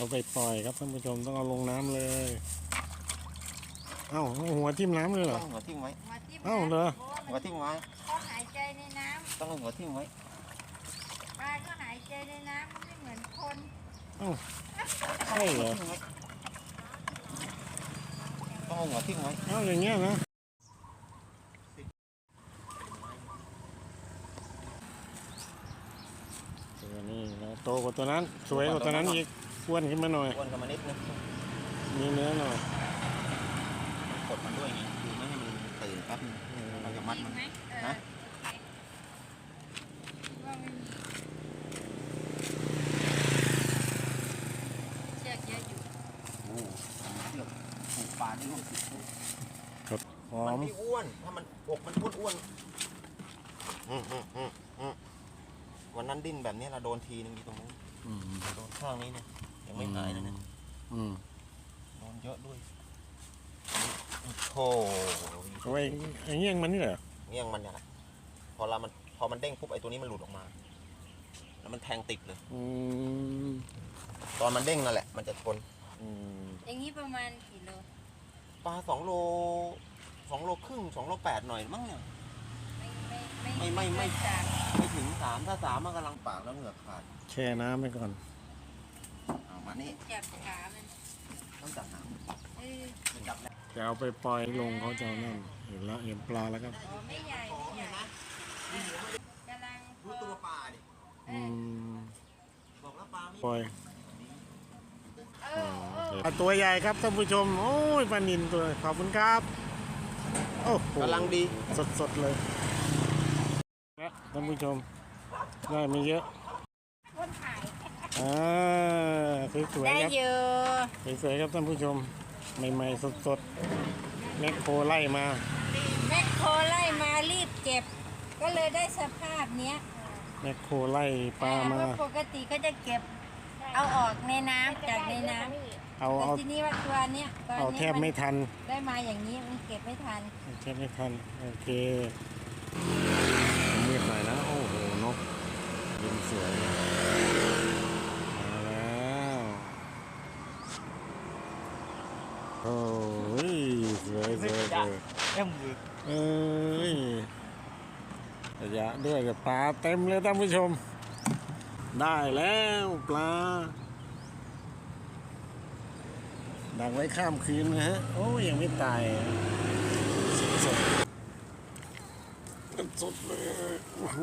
เอาไปปล่อยครับท่านผู้ชมต้องเอาลงน้ำเลย เอ้าเอาหัวทิ่มน้ำเลยเหรอต้องหัวทิ่มไว้ หัวทิ่มเอ้าเหรอหัวทิ่มไว้ เขาหายใจในน้ต้องเอาหัวทิ่มไว้ำปลาก็หายใจในน้ำมันไม่เหมือนคนใช่เหรอ ต้องเอาหัวทิ่มไว้ เอ้าอย่างเงี้ยนะตัวนี้แล้วโตกว่าตัวนั้น สวยกว่าตัวนั้นอีก อ้วนขึ้นมาหน่อยอ้วนกันมานิดนึงมีเนื้อหน่อยกดมันด้วยไงคือไม่ให้มันตื่นแป๊บนึงเราจะมัดจริมันงไหมเออฮะว่าไม่มีเชือกเยอะอยู่โอ้เชือกผูกปลาที่ลูกติดหอมันมไม่อ้วน ถ้ามันอกมันอ้วนอ้วนอืมอืมอืมอืมวันนั้นดิ้นแบบนี้เราโดนทีนึงอยู่ตรงนู้นอืมโดนข้างนี้เนี่ย ยังไม่หายนะเนี่ยอืมโดนเยอะด้วยโธเอาไว้ไอ้เงี้ยงมันนี่เหรอเงี้ยงมันเนี่ยแหละพอเรามันพอมันเด้งปุ๊บไอ้ตัวนี้มันหลุดออกมา แล้วมันแทงติดเลย อืมตอนมันเด้งนั่นแหละ มันจะทนอืมอย่างนี้ประมาณกี่โลปลาสองโลสองโลครึ่งสองโลแปดหน่อยมั้งเนี่ย ไม่ไม่ไม่ไม่ ไม่เกินสามไม่ถึงสามถ้าสามมันกำลังปากแล้วเหงือกขาด แช่น้ำไปก่อนเอา มานี่จับขามันต้องจับหางเออมันจับแล้วจะเอาไปปล่อยลงเขาจะเอานั่นเห็นแล้วเห็นปลาแล้วครับอ๋อไม่ใหญ่ไม่ใหญ่กำลังพดูอตัวปลาดิเออือมบอกแล้วปลาไม่ปล่อยเออเอออะตัวใหญ่ครับท่านผู้ชม โอ้ยปลานินตัวขอบคุณครับ โอ้โห กำลังดีสดสดๆเลยและท่านผู้ชมได้ไม่เยอะคนถ่ายอ่า สวยได้ๆครับเยอะสวยๆครับท่านผู้ชมใหม่ๆสดๆแมคโครไล่มาแมคโครไล่มารีบเก็บ ก็เลยได้สภาพเนี้ยแมคโครไล่ปลามา เพระปกติก็จะเก็บ เอาออกในน้ำจากในน้ำเอาแต่เอาทีนี้ว่าตัวเนี้ยตัวเอาเนี้แทยบไม่ทัน ได้มาอย่างนี้มันเก็บไม่ทันแทบไม่ทันโอเคมืดหน่อยนะโอ้โหนกยินสวยมาแล้ว โอ้ยสวยสวยสวยเอ็มมือเอ้ยระยะด้วยกับปลาเต็มเลยท่านผู้ชม ได้แล้วปลาดักไว้ข้ามคืนนะฮะ โอ้ยยังไม่ตายสดสดๆเลยโอ้โห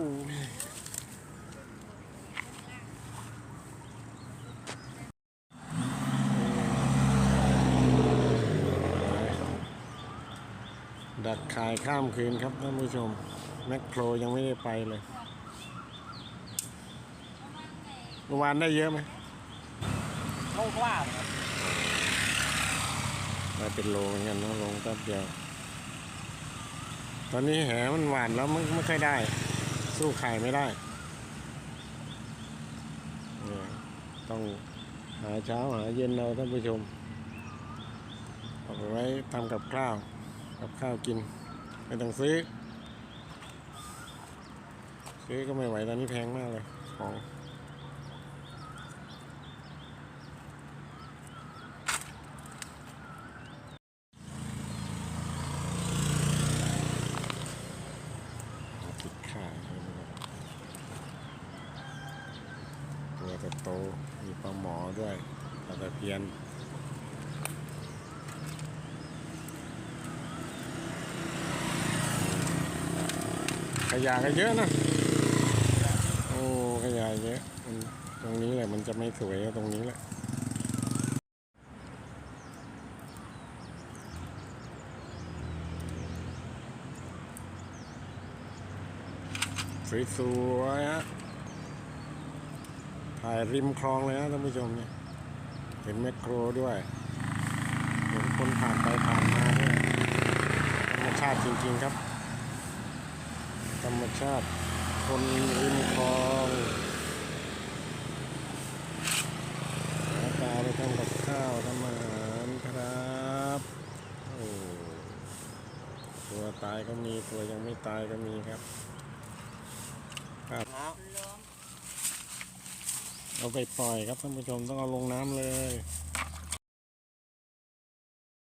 ดักขายข้ามคืนครับท่านผู้ชม แมคโครยังไม่ได้ไปเลยเมื่อวานได้เยอะไหมโลกว่าได้เป็นโลเหมือนกันเนอะลงแป๊บเดียว ตอนนี้แหมันหวานแล้วมันไม่ค่อยได้ สู้ไข่ไม่ได้เนี่ยต้องหาเช้าหาเย็นเราท่านผู้ชมเอาไปไว้ทำกับข้าว กับข้าวกินไม่ต้องซื้อ ซื้อก็ไม่ไหวตอนนี้แพงมากเลยของตัวจะโตมีปลาหมอด้วยปลาตะเพียน ขยะก็เยอะนะ โอ้ขยะเยอะตรงนี้แหละมันจะไม่สวยตรงนี้แหละสวยๆฮะถ่ายริมคลองเลยนะท่านผู้ชมเนี่ยเห็นแมคโครด้วยเห็นคนผ่านไปผ่านมาด้วยธรรมชาติจริง ๆ ครับ รรมชาติ คนริมคลองหาปลาไปทำกับข้าวทำอาหารครับโอ้ตัวตายก็มีตัวยังไม่ตายก็มีครับแล้วล้มเอาไปปล่อยครับท่านผู้ชมต้องเอาลงน้ำเลย